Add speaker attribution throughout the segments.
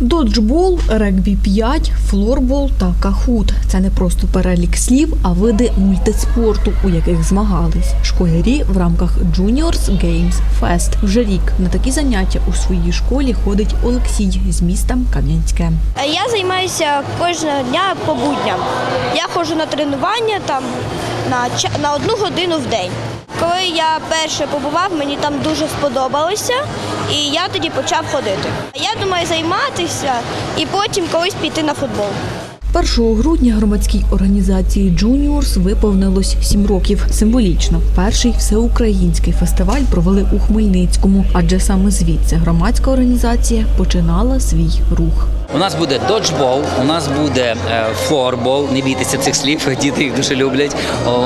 Speaker 1: Доджбол, регбі 5, флорбол та кахут – це не просто перелік слів, а види мультиспорту, у яких змагались школярі в рамках Juniors Games Fest. Вже рік на такі заняття у своїй школі ходить Олексій з міста Кам'янське.
Speaker 2: Я займаюся кожного дня по будням. Я ходжу на тренування там на, на одну годину в день. Коли я перше побував, мені там дуже сподобалося, і я тоді почав ходити. Я думаю займатися і потім колись піти на футбол.
Speaker 1: 1 грудня громадській організації Juniors виповнилось 7 років. Символічно перший всеукраїнський фестиваль провели у Хмельницькому, адже саме звідси громадська організація починала свій рух.
Speaker 3: У нас буде доджбол, у нас буде е, флорбол, не бійтеся цих слів, діти їх дуже люблять.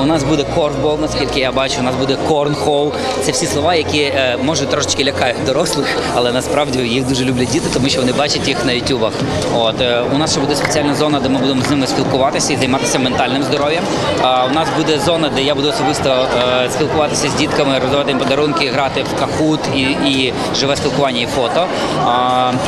Speaker 3: У нас буде корфбол, наскільки я бачу, у нас буде корнхол. Це всі слова, які е, може трошечки лякають дорослих, але насправді їх дуже люблять діти, тому що вони бачать їх на ютубах. От е, у нас ще буде спеціальна зона, де ми будемо з ними спілкуватися і займатися ментальним здоров'ям. У нас буде зона, де я буду особисто е, спілкуватися з дітками, роздавати їм подарунки, грати в кахут і, і живе спілкування і фото.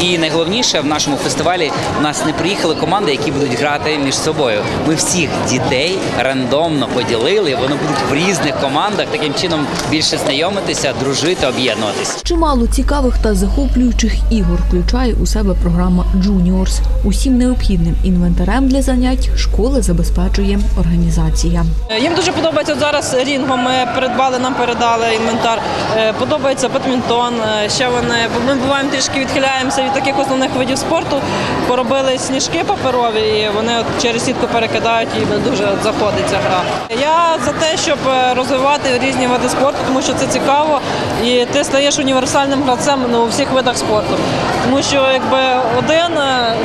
Speaker 3: І найголовніше в нашому фестивалі у нас не приїхали команди, які будуть грати між собою. Ми всіх дітей рандомно поділили. Вони будуть в різних командах, таким чином більше знайомитися, дружити, об'єднуватися.
Speaker 1: Чимало цікавих та захоплюючих ігор включає у себе програма Juniors. Усім необхідним інвентарем для занять школи забезпечує організація.
Speaker 4: Їм дуже подобається зараз рінго. Ми придбали, нам передали інвентар. Е, Подобається бадмінтон. Е, Ще вони ми буваємо трішки відхиляємося від таких основних видів спорту. Поробили сніжки паперові, і вони от через сітку перекидають і дуже от заходить ця гра. Я за те, щоб е, розвивати різні види спорту, тому що це цікаво, і ти стаєш універсальним гравцем ну, у всіх видах спорту. Тому що якби один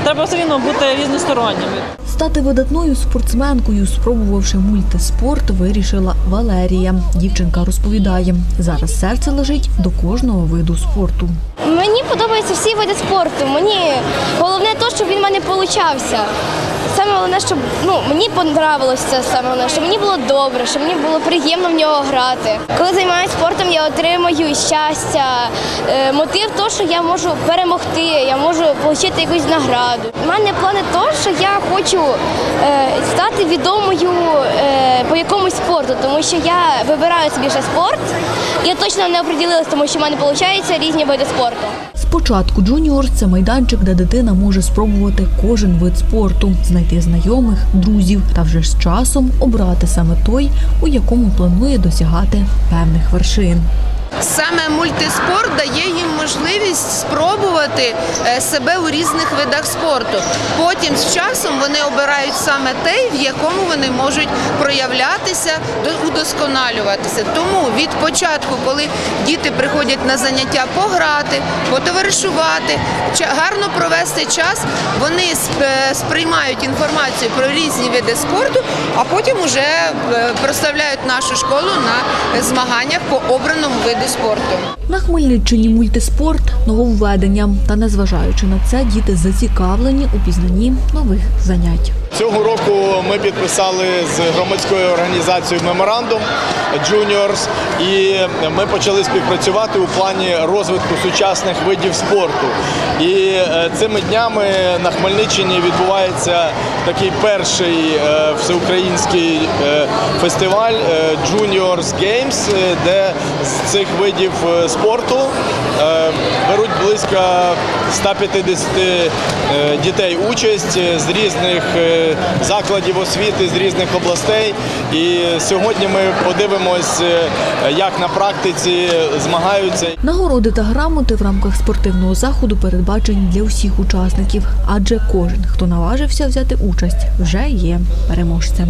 Speaker 4: треба все рівно бути різностороннім.
Speaker 1: Стати видатною спортсменкою, спробувавши мультиспорт, вирішила Валерія. Дівчинка розповідає, зараз серце лежить до кожного виду спорту.
Speaker 2: Мені подобаються всі види спорту. Мені головне те, щоб він в мене получався. Саме головне, щоб ну мені понравилось це саме головне, щоб мені було добре, щоб мені було приємно в нього грати. Коли займаюся спортом, я отримую щастя, е, мотив то, що я можу перемогти, я можу отримати якусь награду. У мене плани то, що я хочу е, стати відомою е, по якомусь спорту, тому що я вибираю собі ще спорт. Я точно не оприділилась, тому що в мене виходить різні види спорту.
Speaker 1: Спочатку джуніор – це майданчик, де дитина може спробувати кожен вид спорту, знайти знайомих, друзів та вже з часом обрати саме той, у якому планує досягати певних вершин.
Speaker 5: Саме мультиспорт дає їм можливість спробувати е, себе у різних видах спорту. Потім з часом вони обирають саме той, в якому вони можуть проявлятися, удосконалюватися. Тому від початку, коли діти приходять на заняття пограти, потоваришувати, гарно провести час, вони е, сприймають інформацію про різні види спорту, а потім вже е, проставляють нашу школу на змаганнях по обраному виду спорту.
Speaker 1: На Хмельниччині мультиспорт нововведення. Та незважаючи на це, діти зацікавлені у пізнанні нових занять.
Speaker 6: Цього року ми підписали з громадською організацією меморандум Juniors і ми почали співпрацювати у плані розвитку сучасних видів спорту. І е, цими днями на Хмельниччині відбувається такий перший е, всеукраїнський е, фестиваль Juniors Games, де з цих видів спорту близько 150 е, дітей участь е, з різних е, закладів освіти, з різних областей. І сьогодні ми подивимось, як на практиці змагаються.
Speaker 1: Нагороди та грамоти в рамках спортивного заходу передбачені для усіх учасників, адже кожен, хто наважився взяти участь, вже є переможцем.